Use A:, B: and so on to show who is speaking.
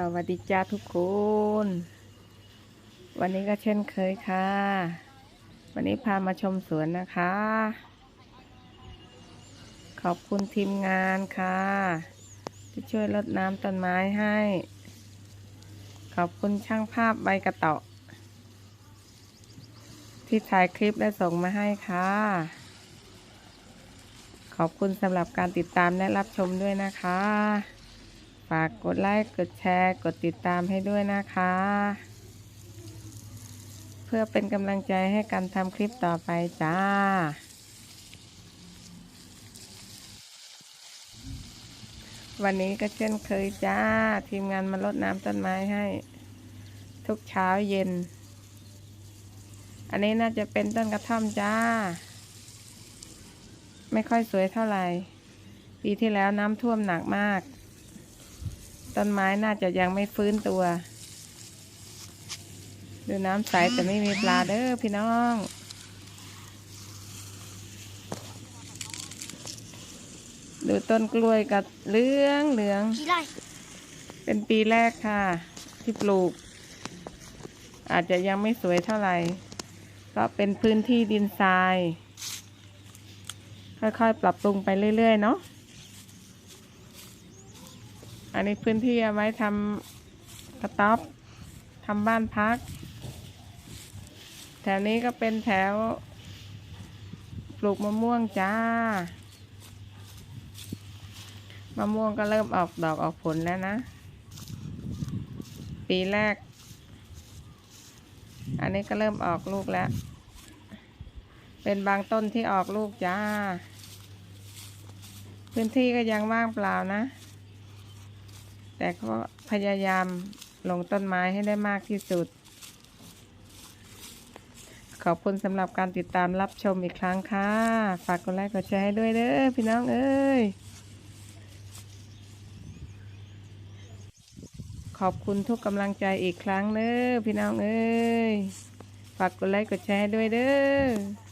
A: สวัสดีจ้าทุกคน วันนี้ก็เช่นเคยค่ะ วันนี้พามาชมสวนนะคะ ขอบคุณทีมงานค่ะ ที่ช่วยรดน้ำต้นไม้ให้ ขอบคุณช่างภาพใบกระเตาะ ที่ถ่ายคลิปและส่งมาให้ค่ะ ขอบคุณสำหรับการติดตามและรับชมด้วยนะคะ ฝากกดไลค์ กดแชร์ กดติดตามให้ด้วยนะคะ เพื่อเป็นกำลังใจให้กันทำคลิปต่อไปจ้า วันนี้ก็เช่นเคยจ้า ทีมงานมารดน้ำต้นไม้ให้ ทุกเช้าเย็น อันนี้น่าจะเป็นต้นกระท่อมจ้า ไม่ค่อยสวยเท่าไหร่ ปีที่แล้วน้ำท่วมหนักมาก ต้นไม้น่าจะยังไม่ฟื้นตัว ดูน้ำใสแต่ไม่มีปลาเด้อพี่น้องดูต้นกล้วยกับเหลืองเหลือง เป็นปีแรกค่ะ ที่ปลูก อาจจะยังไม่สวยเท่าไหร่ เพราะเป็นพื้นที่ดินทราย ค่อยๆ ปรับปรุงไปเรื่อย ๆ เนาะ อันนี้พื้นที่เอาไว้ทำกระต๊อบทำบ้านพัก แถวนี้ก็เป็นแถว ปลูกมะม่วงจ้ามะม่วงก็เริ่มออกดอกออกผลแล้วนะ ปีแรก อันนี้ก็เริ่มออกลูกแล้ว เป็นบางต้นที่ออกลูกจ้า พื้นที่ก็ยังว่างเปล่านะ แต่ก็พยายามลงต้นไม้ให้ได้มากที่สุด ขอบคุณสำหรับการติดตามรับชมอีกครั้งค่ะ ฝากกดไลค์กดแชร์ให้ด้วยเด้อพี่น้องเอ้ย ขอบคุณทุกกำลังใจอีกครั้งเด้อพี่น้องเอ้ย ฝากกดไลค์กดแชร์ให้ด้วยเด้อ